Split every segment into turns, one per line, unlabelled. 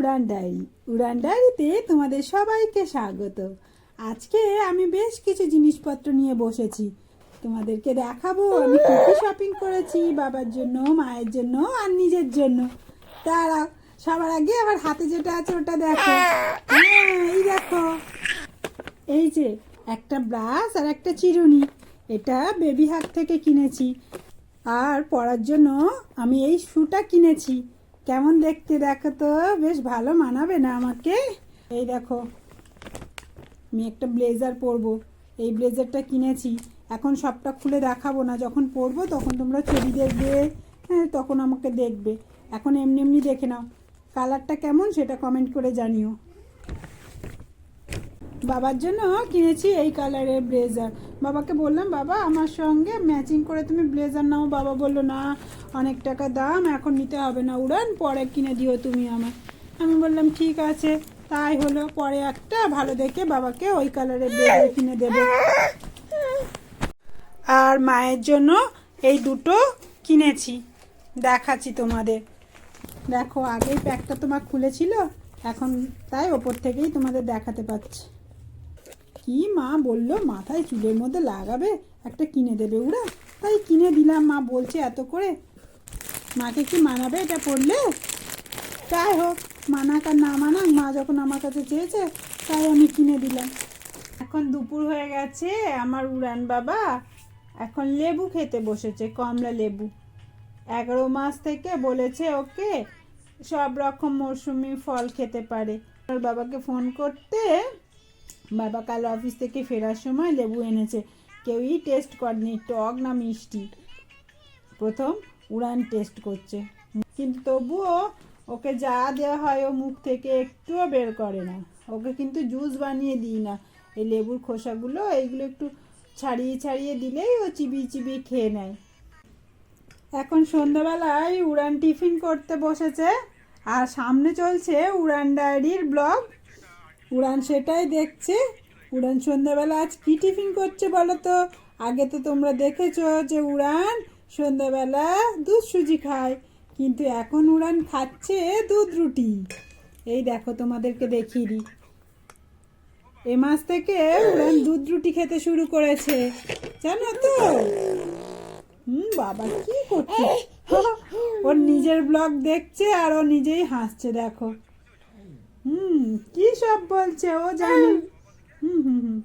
উড়ান diary. উড়ান ডায়েরিতে তোমাদের সবাইকে স্বাগত। আজকে আমি বেশ কিছু জিনিসপত্র নিয়ে বসেছি। তোমাদেরকে দেখাবো, আমি কী শপিং করেছি, বাবার জন্য, মায়ের জন্য আর নিজের জন্য। তারা সবার আগে আমার হাতে যেটা আছে ওটা দেখো। হ্যাঁ এই দেখো। এই যে, একটা ব্রাশ আর একটা চিরুনি। এটা বেবি হাক থেকে কিনেছি। আর পরার জন্য আমি এই শুটা কিনেছি। কেমন দেখতে দেখো তো? বেশ ভালো মানাবে না আমাকে? এই দেখো, আমি একটা ব্লেজার পরবো। এই ব্লেজারটা কিনেছি। এখন সবটা খুলে দেখাবো না। যখন পরবো তখন তোমরা ছবি দেখবে হ্যাঁ তখন আমাকে দেখবে। এখন এমনি এমনি দেখে নাও। কালারটা কেমন সেটা কমেন্ট করে জানিও। বাবার জন্য কিনেছি এই কালারের ব্লেজার। বাবাকে বললাম, বাবা, আমার সঙ্গে ম্যাচিং করে তুমি ব্লেজার নাও। বাবা বলল, না, অনেক টাকা দাম, এখন নিতে হবে না, উড়ান, পরে কিনে দিও তুমি আমার আমি বললাম, ঠিক আছে। তাই হলো, পরে একটা ভালো দেখে বাবাকে ওই কালারের ব্লেজার কিনে দেবো। আর মায়ের জন্য এই দুটো কিনেছি। দেখাচ্ছি তোমাদের। দেখো, আগেই প্যাকটা তোমার খুলেছিল, এখন তাই ওপর থেকেই তোমাদের দেখাতে পাচ্ছি। কি মা বলল? মাথায় চুলের মধ্যে লাগাবে? একটা কিনে দেবে ওরা? তাই কিনে দিলাম মা বলছে এত করে। মাকে কি মানাবে এটা পড়লে? তাই হোক, মানাক আর না মানাক, মা যখন আমার কাছে চেয়েছে, তাই আমি কিনে দিলাম। এখন দুপুর হয়ে গেছে, আমার উড়ান বাবা এখন লেবু খেতে বসেছে, কমলা লেবু। এগারো মাস থেকে বলেছে ওকে সব রকম মরশুমি ফল খেতে পারে। ওর বাবাকে ফোন করতে বাবা কাল অফিস থেকে ফেরার সময় লেবু এনেছে। কেউই টেস্ট করেনি, টক না মিষ্টি? প্রথম উড়ান টেস্ট করছে। কিন্তু তবুও ওকে যা দেওয়া হয় ও মুখ থেকে একটুও বের করে না। ওকে কিন্তু জুস বানিয়ে দিই না। এই লেবুর খোসাগুলো, এইগুলো একটু ছাড়িয়ে ছাড়িয়ে দিলেই ও চিবিয়ে চিবিয়ে খেয়ে নেয়। এখন সন্ধ্যাবেলায় উড়ান টিফিন করতে বসেছে। আর সামনে চলছে উড়ান ডায়েরির ব্লগ। উড়ান সেটাই দেখছে। উড়ান সন্ধ্যাবেলা আজ কী টিফিন করছে বলো তো? আগে তো তোমরা দেখেছ যে উড়ান সন্ধ্যাবেলা দুধ সুজি খায়, কিন্তু এখন উড়ান খাচ্ছে দুধ রুটি। এই দেখো তোমাদেরকে দেখিয়ে দিই। এ মাস থেকে উড়ান দুধ রুটি খেতে শুরু করেছে। জানো তো? হুম, বাবা কি করছে ওর নিজের ব্লগ দেখছে আর ও নিজেই হাসছে, দেখো। হুম, কি সব বলছে ও জানে। হুম হুম হুম।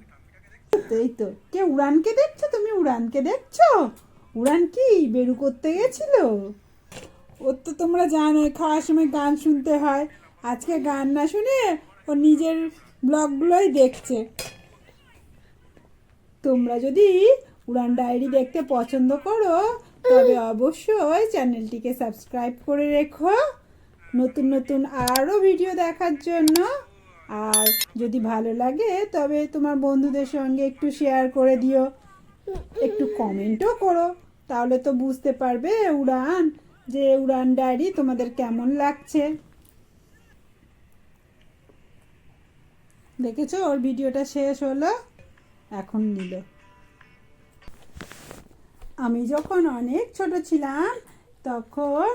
এই তো। কে উড়ানকে দেখছ তুমি? উড়ানকে দেখছ? উড়ান কি? বেরু করতে গেছিল? ওর তো তোমরা জানো খাওয়ার সময় গান শুনতে হয়। আজকে গান না শুনে ও নিজের ব্লগগুলোই দেখছে। তোমরা যদি উড়ান ডায়েরি দেখতে পছন্দ করো তবে অবশ্যই চ্যানেলটিকে সাবস্ক্রাইব করে রেখো। নতুন নতুন আরও ভিডিও দেখার জন্য আর যদি ভালো লাগে, তবে তোমার বন্ধুদের সঙ্গে একটু শেয়ার করে দিও। একটু কমেন্টও করো। তাহলে তো বুঝতে পারবে উড়ান, যে উড়ান ডায়েরি তোমাদের কেমন লাগছে। দেখেছ? ওর ভিডিওটা শেষ হলো, এখন নিল। আমি যখন অনেক ছোট ছিলাম, তখন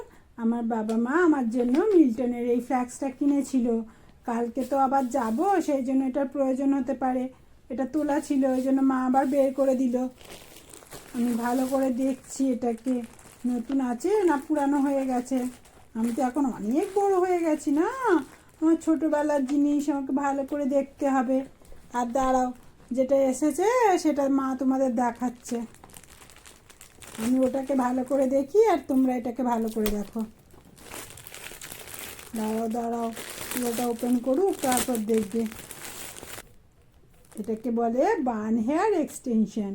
আমার বাবা মা আমার জন্য মিল্টনের এই ফ্ল্যাক্সটা কিনেছিল। কালকে তো আবার যাব, সেই জন্য এটার প্রয়োজন হতে পারে। এটা তোলা ছিল, ওই জন্য মা আবার বের করে দিল। আমি ভালো করে দেখছি এটাকে। নতুন আছে না পুরানো হয়ে গেছে? আমি তো এখন অনেক বড় হয়ে গেছি না? আমার ছোটোবেলার জিনিস আমাকে ভালো করে দেখতে হবে। আর দাঁড়াও, যেটা এসেছে সেটা মা তোমাদের দেখাচ্ছে। আমি ওটাকে ভালো করে দেখি আর তোমরা এটাকে ভালো করে দেখো। দাঁড়াও দাঁড়াও। ওটা ওপেন করুক, তারপর দেখবে। এটাকে বলে বান হেয়ার এক্সটেনশন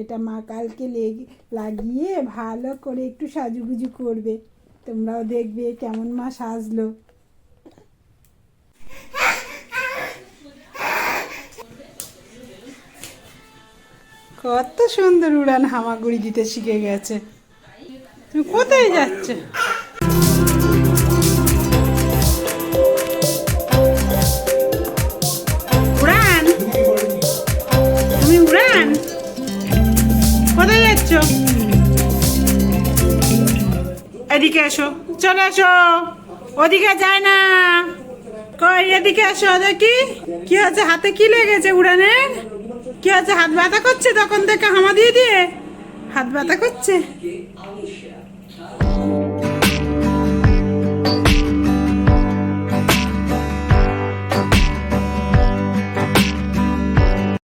এটা মা কালকে লেগে, লাগিয়ে ভালো করে একটু সাজুগুজু করবে। তোমরাও দেখবে কেমন মা সাজলো। কত সুন্দর উড়ান হামাগুড়ি দিতে শিখে গেছে। তুমি কোথায় যাচ্ছে? যাচ্ছ এদিকে এসো। চলে এসো। ওদিকে যায় না। কই, এদিকে এসো দেখি। কি হচ্ছে হাতে কি লেগেছে উড়ানের? কি হচ্ছে হাত ব্যথা করছে তখন থেকে হামা দিয়ে দিয়ে? হাত ব্যথা করছে।